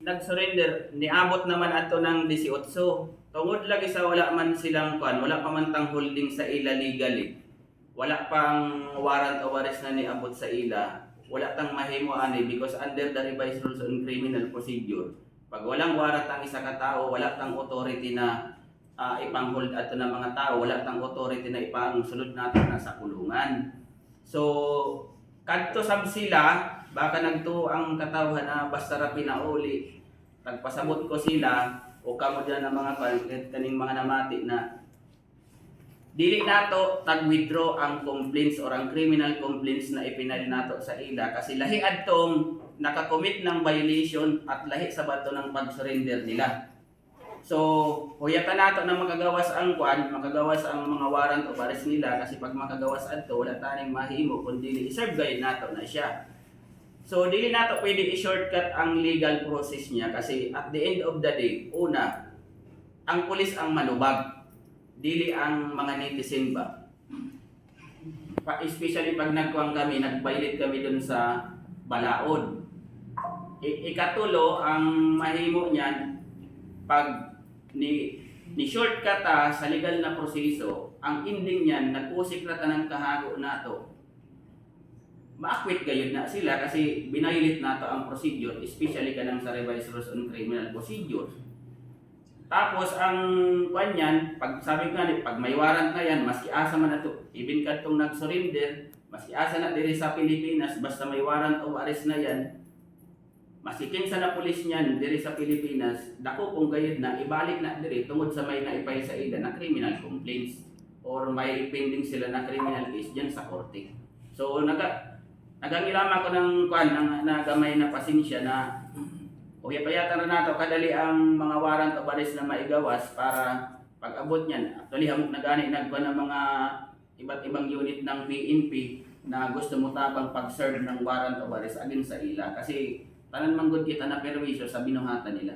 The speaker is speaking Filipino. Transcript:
nag-surrender, niabot naman ato ng 18. Tungod lagi sa wala man silang kwan, wala pa man tang holding sa ila legally. Wala pang warrant of arrest na niabot sa ila. Wala tang mahimo ani because under the revised rules on criminal procedure, pag walang warrant ang isa ka tao, wala tang authority na ah, ipang-hold ato ng mga tao, wala tang authority na ipang-sulod natin na sa kulungan. So, kadto sab sila, baka nagto ang katawhan na basta ra pinauli tagpasabot ko sila o kamo dyan ng mga kan- kaning mga namati na dili nato tag-withdraw ang complaints or ang criminal complaints na ipinal nato sa ila kasi lahi adtong nakakommit ng violation at lahi sa bato ng pag-surrender nila. So, huyatan nato na makagawas ang kwan, makagawas ang mga warrant of arrest nila kasi pag makagawas adto wala taning mahimo kundi i-serve guide nato na siya. So, dili nato pwede i-shortcut ang legal process niya kasi at the end of the day, una, ang pulis ang malubag, dili ang mga netizen ba. Pa, especially pag nagkuang kami, nag-violate kami dun sa balaod. I- ikatulo, ang mahimo niyan, pag ni ni shortcut ta sa legal na proseso, ang ending niyan, nag-usik na ta ng kahago nato, maakwit gayud na sila kasi binayulit nato ang procedure, especially kanang sa revised rules on criminal procedure. Tapos ang kanyan, pag sabi ko ni, pag may warrant na yan, maski asa man nato, even kadtong nag-surrender, maski asa na diri sa Pilipinas, basta may warrant of arrest na yan, maski kinsa na pulis niyan diri sa Pilipinas, dako kung gayud na ibalik na diri tungod sa may naipay sa ida na criminal complaints or may pending sila na criminal case diyan sa korte. So naga nagangilama ko ng kuan ng nagamay na pasensya na Uya payatan na nato kadali ang mga of arrest na maigawas para pag abot niyan. Actually hamok na gani nagkuan ng mga iba't ibang unit ng PNP na gusto mo tabang pag-serve ng warrant of arrest against sa ila kasi tanan manggod kita na perwisyo sa binuhatan nila.